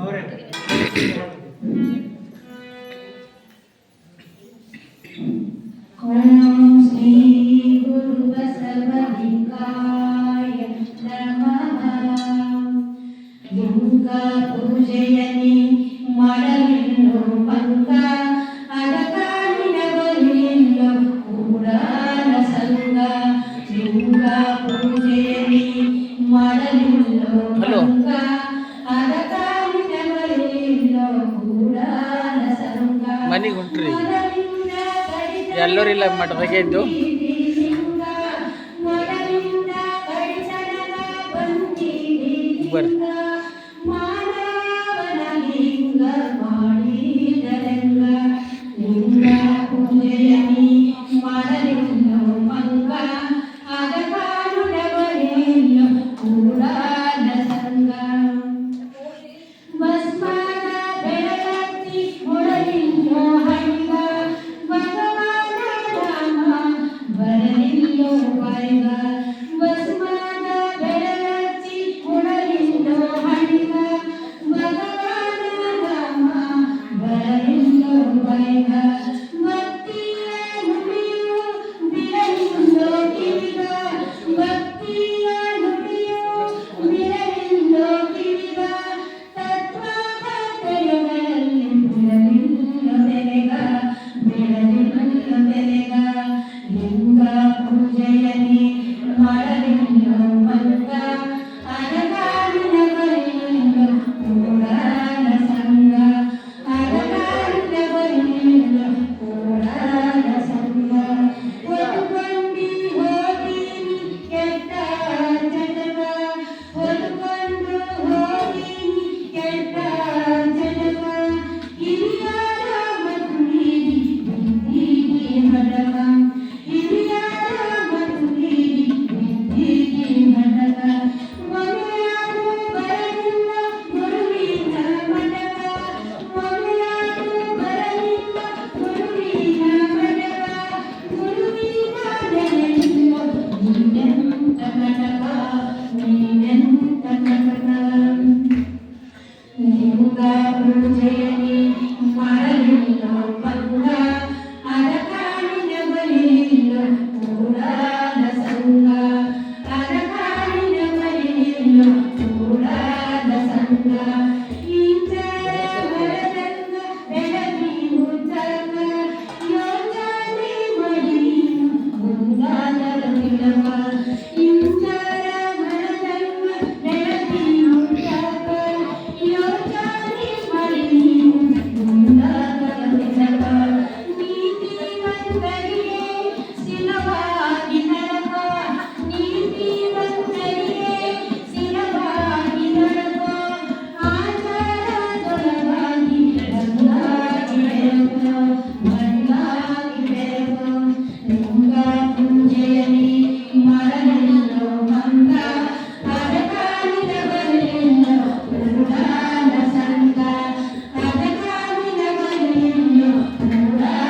Ahora. ಎಲ್ಲರಿಲ್ಲ ಮಠದಾಗೆ ಇದ್ದು ಬರ್ರಿ. మరలి Thank you.